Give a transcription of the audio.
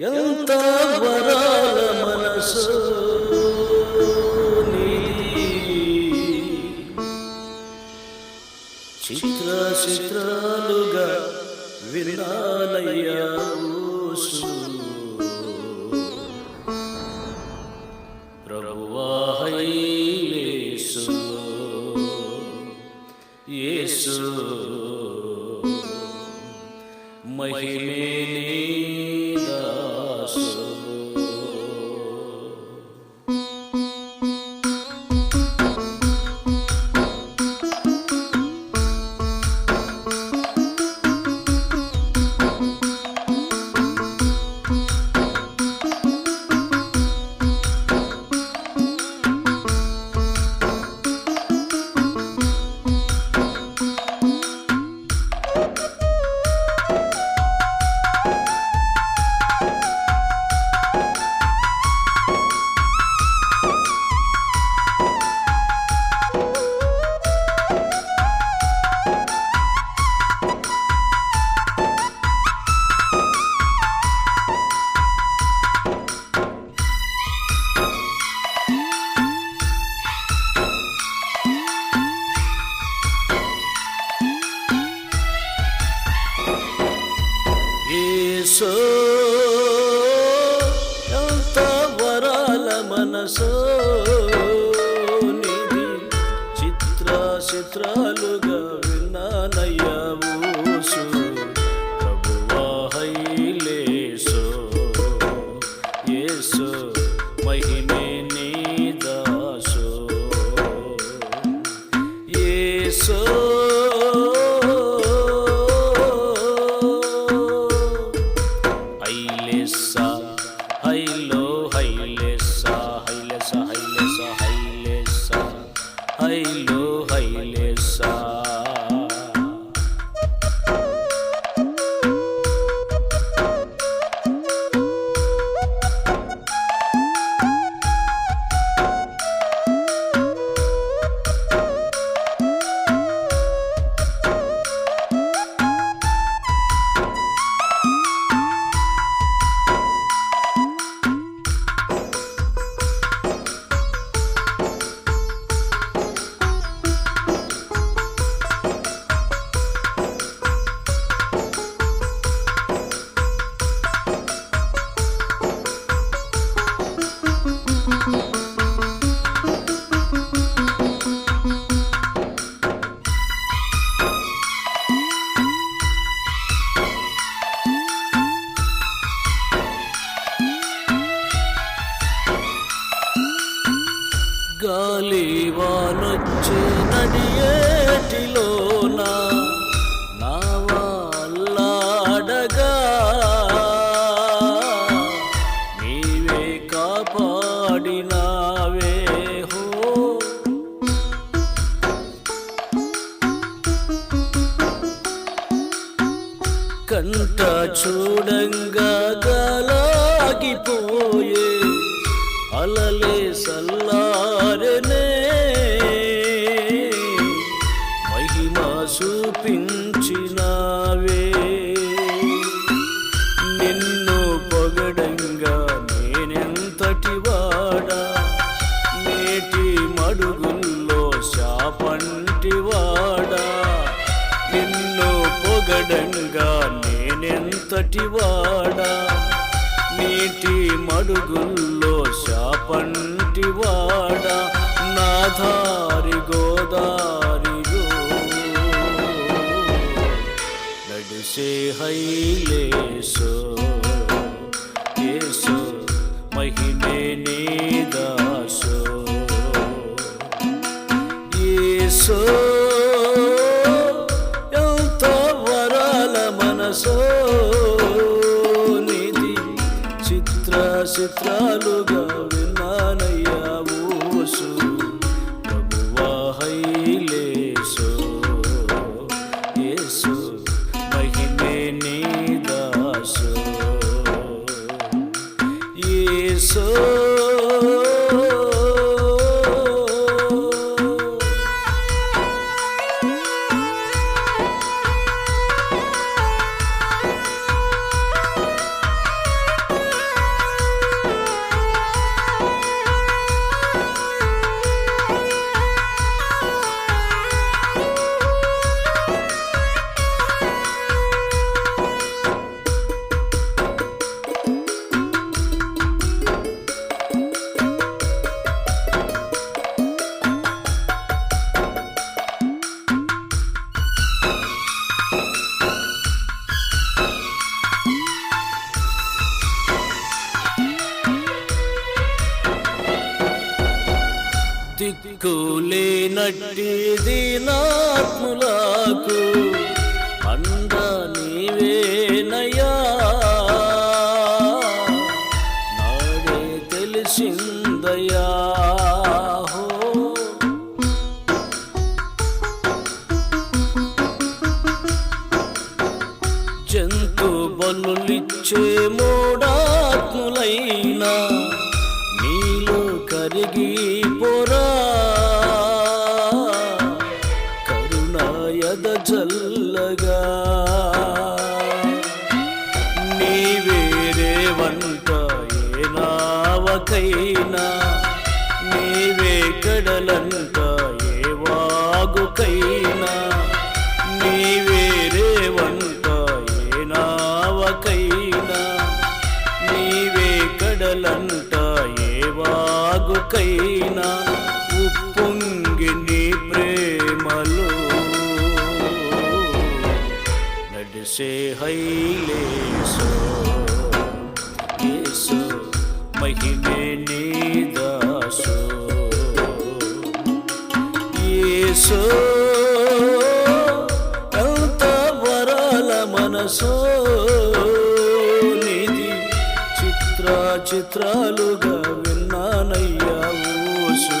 ఎంత వరాల మనసు చిత్ర చిత్రాలుగా వినాలయ్యా ఊసు. యేసు. మహిమే నీ యేసో ఎంత వరాల మనసో. గాలి వానొచ్చు నడియేటిలోన నావాల్లాడగా నీవే కాపాడినావే హో. కంట చూడంగా గలాగిపోయే అలలే సల్ల నేనెంతటి వాడా నీటి మడుగుల్లో శాపంటి వాడా నా దారి గోదారిలో. నడిసే హైలేసో యేసు మహిమే నీ దాసో. ఏసో చిత్రాలుగా విన్నానయ్యా ఊసు. నట్టి దీనాత్ములకు అండ నీవేనయా నాడే తెలిసిందయా. జంతు బలులిచ్చే మూడాత్ములైనా కరుణాయద జల్లగా నీవేరే వంట ఏ నావకైనా. నడిసే హైలేసో యేసు మహిమే నీ దాసో యేసు ఎంత వరాల మనసో నిధి చిత్ర చిత్రాలుగా విన్నానయ్యా ఊసు